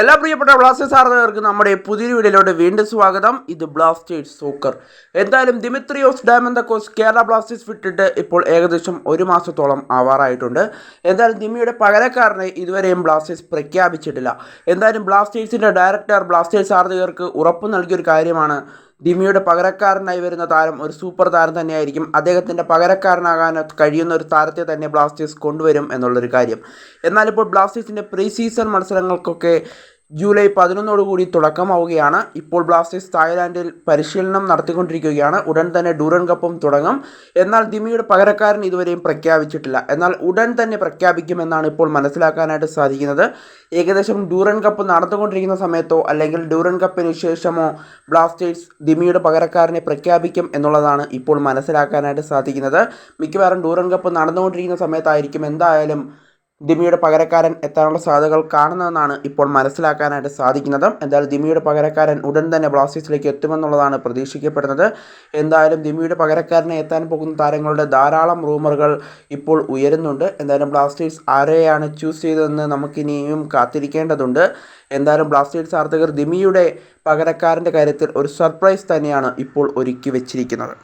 എല്ലാ പ്രിയപ്പെട്ട ബ്ലാസ്റ്റേഴ്സ് ആരാധകർക്ക് നമ്മുടെ പുതിയൊരു വീഡിയോയിലോട്ട് വീണ്ടും സ്വാഗതം. ഇത് ബ്ലാസ്റ്റേഴ്സ് സോക്കർ. എന്തായാലും ദിമിത്രിയോസ് ഡാമന്തക്കോസ് കേരള ബ്ലാസ്റ്റേഴ്സ് വിട്ടിട്ട് ഇപ്പോൾ ഏകദേശം ഒരു മാസത്തോളം ആവാറായിട്ടുണ്ട്. എന്തായാലും ദിമിയുടെ പകരക്കാരനെ ഇതുവരെയും ബ്ലാസ്റ്റേഴ്സ് പ്രഖ്യാപിച്ചിട്ടില്ല. എന്തായാലും ബ്ലാസ്റ്റേഴ്സിന്റെ ഡയറക്ടർ ബ്ലാസ്റ്റേഴ്സ് ആരാധകർക്ക് ഉറപ്പ് നൽകിയൊരു കാര്യമാണ് ദിമിയുടെ പകരക്കാരനായി വരുന്ന താരം ഒരു സൂപ്പർ താരം തന്നെയായിരിക്കും. അദ്ദേഹത്തിന്റെ പകരക്കാരനാകാൻ കഴിയുന്ന ഒരു താരത്തെ തന്നെ ബ്ലാസ്റ്റേഴ്സ് കൊണ്ടുവരും എന്നുള്ളൊരു കാര്യം. എന്നാൽ ഇപ്പോൾ ബ്ലാസ്റ്റേഴ്സിന്റെ പ്രീ സീസൺ മത്സരങ്ങൾക്കൊക്കെ ജൂലൈ പതിനൊന്നോടുകൂടി തുടക്കമാവുകയാണ്. ഇപ്പോൾ ബ്ലാസ്റ്റേഴ്സ് തായ്ലാൻഡിൽ പരിശീലനം നടത്തിക്കൊണ്ടിരിക്കുകയാണ്. ഉടൻ തന്നെ ഡൂറൻ കപ്പും തുടങ്ങും. എന്നാൽ ദിമിയുടെ പകരക്കാരൻ ഇതുവരെയും പ്രഖ്യാപിച്ചിട്ടില്ല. എന്നാൽ ഉടൻ തന്നെ പ്രഖ്യാപിക്കുമെന്നാണ് ഇപ്പോൾ മനസ്സിലാക്കാനായിട്ട് സാധിക്കുന്നത്. ഏകദേശം ഡൂറൻ കപ്പ് നടന്നുകൊണ്ടിരിക്കുന്ന സമയത്തോ അല്ലെങ്കിൽ ഡൂറൻ കപ്പിന് ശേഷമോ ബ്ലാസ്റ്റേഴ്സ് ദിമിയുടെ പകരക്കാരനെ പ്രഖ്യാപിക്കും എന്നുള്ളതാണ് ഇപ്പോൾ മനസ്സിലാക്കാനായിട്ട് സാധിക്കുന്നത്. മിക്കവാറും ഡൂറൻ കപ്പ് നടന്നുകൊണ്ടിരിക്കുന്ന സമയത്തായിരിക്കും എന്തായാലും ദിമിയുടെ പകരക്കാരൻ എത്താനുള്ള സാധ്യതകൾ കാണുന്നതെന്നാണ് ഇപ്പോൾ മനസ്സിലാക്കാനായിട്ട് സാധിക്കുന്നത്. എന്തായാലും ദിമിയുടെ പകരക്കാരൻ ഉടൻ തന്നെ ബ്ലാസ്റ്റേഴ്സിലേക്ക് എത്തുമെന്നുള്ളതാണ് പ്രതീക്ഷിക്കപ്പെടുന്നത്. എന്തായാലും ദിമിയുടെ പകരക്കാരനെ എത്താൻ പോകുന്ന താരങ്ങളുടെ ധാരാളം റൂമറുകൾ ഇപ്പോൾ ഉയരുന്നുണ്ട്. എന്തായാലും ബ്ലാസ്റ്റേഴ്സ് ആരെയാണ് ചൂസ് ചെയ്തതെന്ന് നമുക്കിനിയും കാത്തിരിക്കേണ്ടതുണ്ട്. എന്തായാലും ബ്ലാസ്റ്റേഴ്സ് ആർത്തകർ ദിമിയുടെ പകരക്കാരന്റെ കാര്യത്തിൽ ഒരു സർപ്രൈസ് തന്നെയാണ് ഇപ്പോൾ ഒരുക്കി വെച്ചിരിക്കുന്നത്.